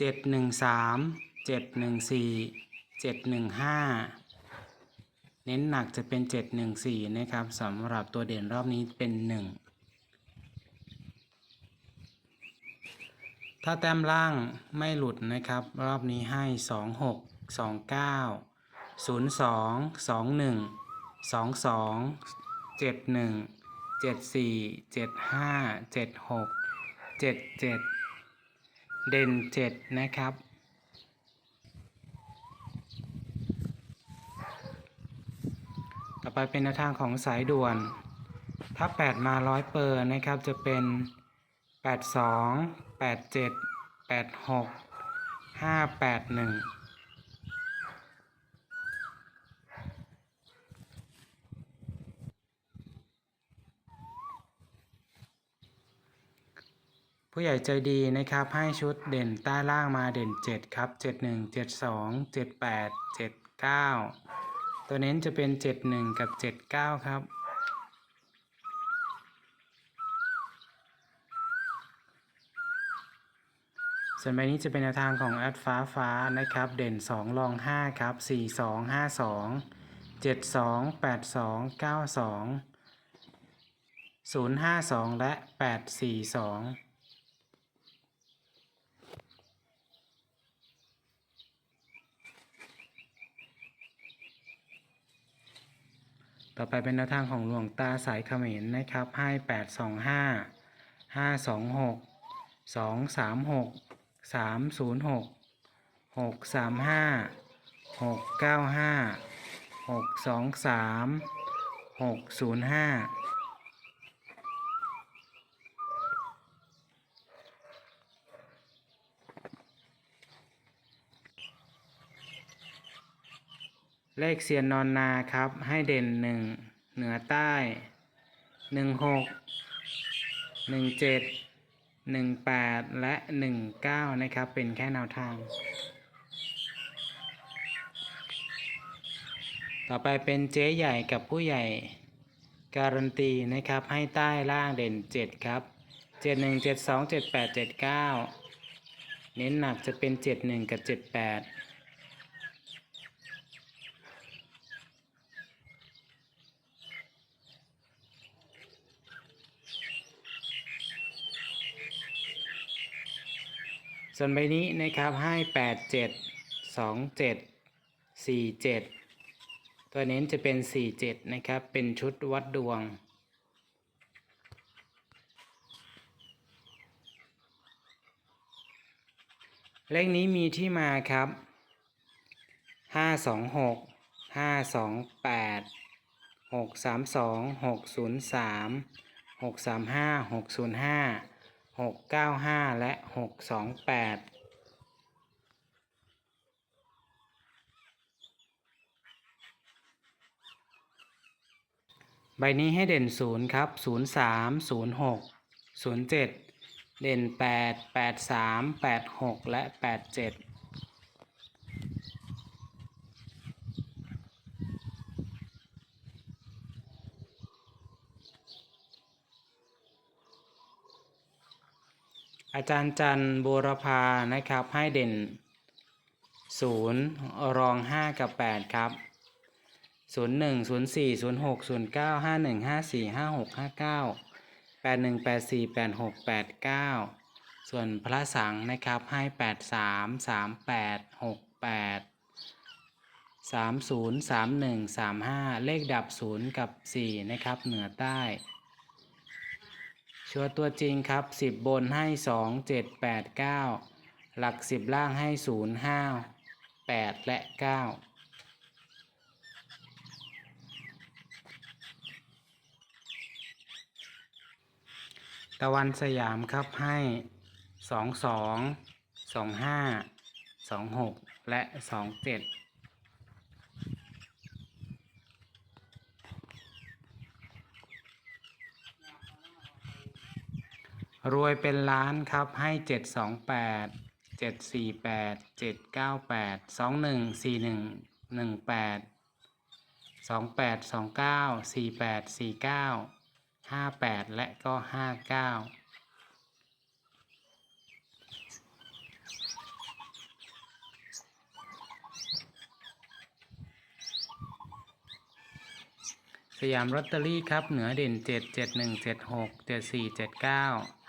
713 714 715เน้นหนักจะเป็น714นะครับสำหรับตัวเด่นรอบนี้เป็น1ถ้าแต้มล่างไม่หลุดนะครับ รอบนี้ให้ 26 29 02 21 22 71เจ็ดสี่ เด่นเจ็ดนะครับ ต่อไปเป็นแนวทางของสายด่วน ถ้า 8 มาร้อยเปอร์นะครับ จะเป็น 82 87 86 581 ผู้ใหญ่ใจดีนะครับ ให้ชุดเด่นใต้ล่างมาเด่น 7 ครับ 71 72 78 79 ตัวเน้นจะเป็น 71 กับ 79 ครับ ส่วนใบนี้จะเป็นแนวทางของแอดฟ้าฟ้านะครับ เด่น2รอง 5 ครับ 42 52 72 82 92 052 และ 842 ต่อไปเป็นแนวทางของหลวงตาสายเขมรนะครับ ให้ 825 526 236 306 635 695 623 605 เลขเซียนนอนนาครับ ให้เด่นหนึ่งเหนือใต้หนึ่งหกหนึ่งเจ็ดหนึ่งแปดและหนึ่งเก้านะครับ เป็นแค่แนวทาง ต่อไปเป็นเจ๊ใหญ่กับผู้ใหญ่ การันตีนะครับ ให้ใต้ล่างเด่นเจ็ดครับเจ็ดหนึ่งเจ็ดสองเจ็ดแปดเจ็ดเก้าเน้นหนักจะเป็นเจ็ดหนึ่งกับเจ็ดแปด ส่วนใบนี้นะครับให้8 7 2 7 4 7ตัวเน้นจะเป็น4 7นะครับ เป็นชุดวัดดวง เลขนี้มีที่มาครับ5 2 6 5 2 8 6 3 2 6 0 3 6 3 5 6 0 5 6 9 5และ6 2 8ใบนี้ให้เด่น0ครับ0 3 0 6 0 7เด่น8 8 3 8 6และ8 7 อาจารย์จันบูรพานะครับให้เด่น 0 รอง 5 กับ 8 ครับ 0 1 0 4 0 6 0 9 5 1 5 4 5 6 5 9 8 1 8 4 8 6 8 9 ส่วนพระสังนะครับให้ 8 3 3 8 6 8 3 0 3 1 3 5 เลขดับ 0 กับ 4 นะครับ เหนือใต้ ชัวตัวจริงครับ 10 บนให้ 2 7 8 9 หลัก 10 ล่างให้ 0 5 8 และ 9ตะวันสยามครับให้2 2 2 5สองหกและสองเจ็ด รวยเป็นล้านครับให้เจ็ดสองแปดเจ็ดสี่แปดเจ็ดเก้าแปดสองหนึ่งสี่หนึ่งหนึ่งแปดสองแปดสองเก้าสี่แปดสี่เก้าห้าแปดและก็ห้าเก้าสยามลอตเตอรี่ครับ เหนือเด่นเจ็ดเจ็ดหนึ่งเจ็ดหกเจ็ดสี่เจ็ดเก้า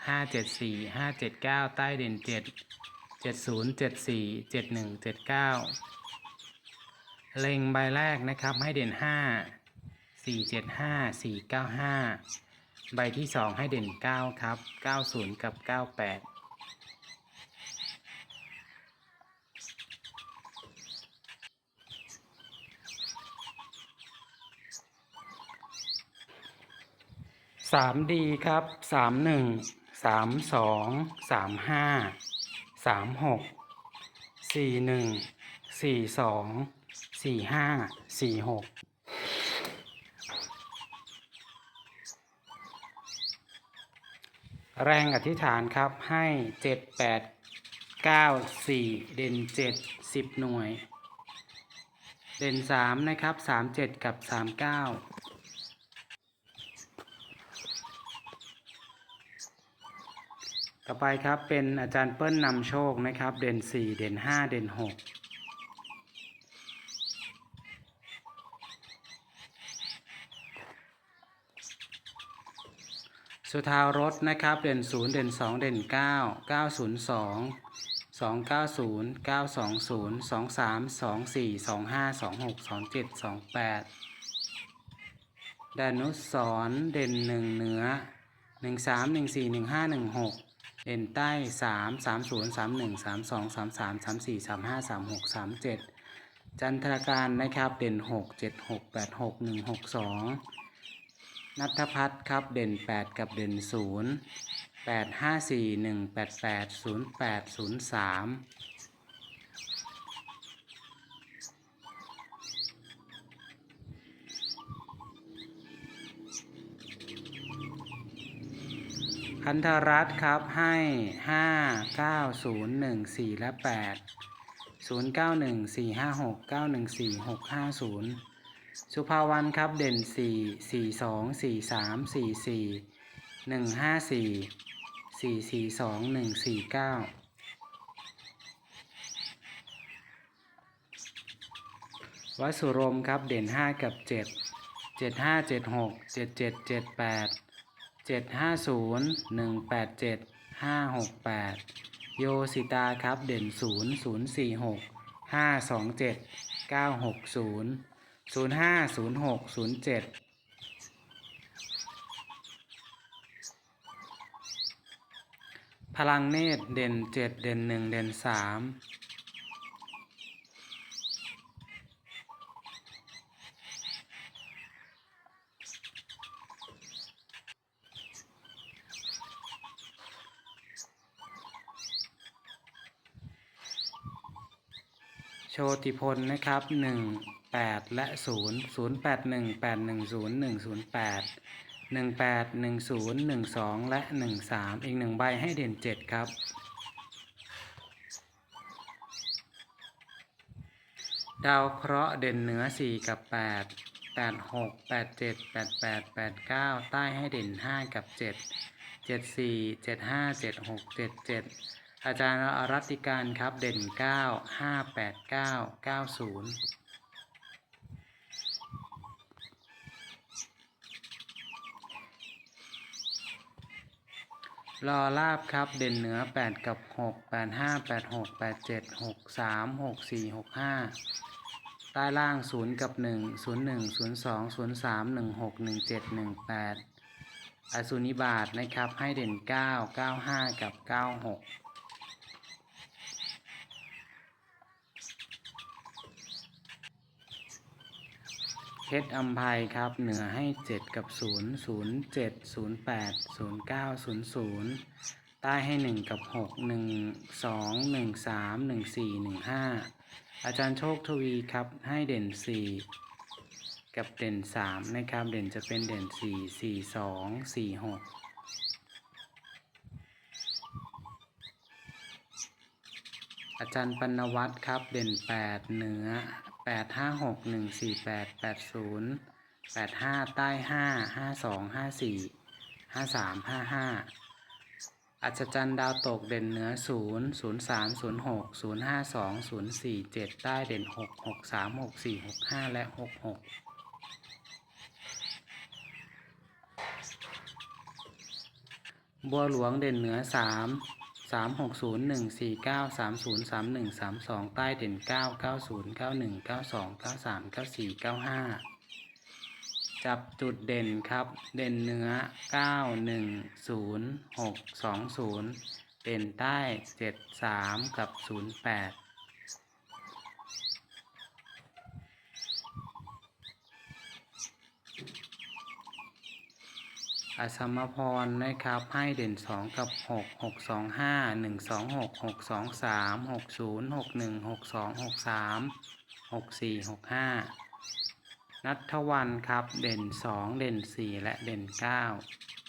ห้าเจ็ดสี่ห้าเจ็ดเก้าใต้เด่นเจ็ดเจ็ดศูนย์เจ็ดสี่เจ็ดหนึ่งเจ็ดเก้าเล็งใบแรกนะครับให้เด่นห้าสี่เจ็ดห้าสี่เก้าห้าใบที่สองให้เด่นเก้าครับเก้าศูนย์กับเก้าแปดสามดีครับสามหนึ่ง สามสองสามห้าสามหกสี่หนึ่งสี่สองสี่ห้าสี่หกแรงอธิษฐานครับให้เจ็ดแปดเก้าสี่เด่นเจ็ดสิบหน่วย เด่นสามนะครับสามเจ็ดกับสามเก้า ต่อไปครับเป็นอาจารย์เปิ้ลนำโชคนะครับ เด่น 4 เด่น 5 เด่น 6สุทารถนะครับ เด่น0เด่น2 เด่น 9 902 290 920 23 24 25 26 27 28ดานุสรณ์เด่น 1 เหนือ 13 14 15 16 เอ็นใต้สามสามศูนย์สามหนึ่งสามสองสามสามสามสี่สามห้าสามหกสามเจ็ดจันทราการนะครับ เด่นหกเจ็ดหกแปดหกหนึ่งหกสองนัทพัฒน์ครับเด่นแปดกับเด่นศูนย์แปดห้าสี่หนึ่งแปดแปดศูนย์แปดศูนย์สาม พันธรัตครับให้ห้าเก้าศูนย์หนึ่งสี่และแปดศูนย์เก้าหนึ่งสี่ห้าหกเก้าหนึ่งสี่หกห้าศูนย์สุภาวันครับเด่นสี่สี่สองสี่สามสี่สี่หนึ่งห้าสี่สี่สี่สองหนึ่งสี่เก้าวัดสุรมครับเด่นห้ากับเจ็ดเจ็ดห้าเจ็ดหกเจ็ดเจ็ดเจ็ดแปด เจ็ดห้าศูนย์หนึ่งแปดเจ็ดห้าหกแปดโยสิตาครับเด่นศูนย์ศูนย์สี่หกห้าสองเจ็ดเก้าหกศูนย์ศูนย์ห้าศูนย์หกศูนย์เจ็ดพลังเนตรเด่นเจ็ดเด่นหนึ่งเด่นสาม โชติพลนะครับหนึ่งแปดและศูนย์ศูนย์แปดหนึ่งแปดหนึ่งศูนย์หนึ่งศูนย์แปดหนึ่งแปดหนึ่งศูนย์หนึ่งสองและหนึ่งสามอีกหนึ่งใบให้เด่นเจ็ดครับ ดาวเคราะห์เด่นเหนือสี่กับแปดแปดหกแปดเจ็ดแปดแปดแปดเก้าใต้ให้เด่นห้ากับเจ็ดเจ็ดสี่เจ็ดห้าเจ็ดหกเจ็ดเจ็ด อาจารย์อรัติการครับเด่นเก้าห้าแปดเก้าเก้าศูนย์รอลาบครับเด่นเหนือ 8 กับ 6 8 5 8 6 8 7 6 3 6 4 6 5 ใต้ล่าง 0 กับ 1 0 1 0 2 0 3 1 6 1 7 1 8 อสุนิบาตนะครับให้เด่น 9 9 5 กับ 96 เพชรอัมภัยครับ เหนือให้ 7 กับ 0 0 7 0 8 0 9 0 0 ใต้ให้หนึ่งกับหกหนึ่งสองหนึ่งสามหนึ่งสี่หนึ่งห้าอาจารย์โชคทวีครับ ให้เด่นสี่กับเด่นสามนะครับ เด่นจะเป็นเด่นสี่สี่สองสี่หกอาจารย์ปนวัตรครับ เด่นแปดเหนือ ดห้าหกหนึ่งสี่แปดแปดศูนย์แปดห้าใต้ห้าห้าสองห้าสี่ห้าสามห้าห้าอัศจรรย์ดาวตกเด่นเหนือศูนย์ศูนย์สามศูนย์หกศูนย์ห้าสองศูนย์สี่เจ็ดใต้เด่นหกหกสามหกสี่หกห้าและหกหกบัวหลวงเด่นเหนือสาม สามหกศูนย์หนึ่งสี่เก้าสามศูนย์สามหนึ่งสามสองใต้เด่นเก้าเก้าศูนย์เก้าหนึ่งเก้าสองเก้าสามเก้าสี่เก้าห้าจับจุดเด่นครับ เด่นเนื้อ 9 1 0 6 2 0 เด่นใต้ 7 3 กับ 0 8 อสมพรนะครับ ให้เด่น 2 กับ 6 6 2 5 1 2 6 6 2 3 6 0 6 1 6 2 6 3 6 4 6 5 นัทวันครับ เด่น 2 เด่น 4 และเด่น 9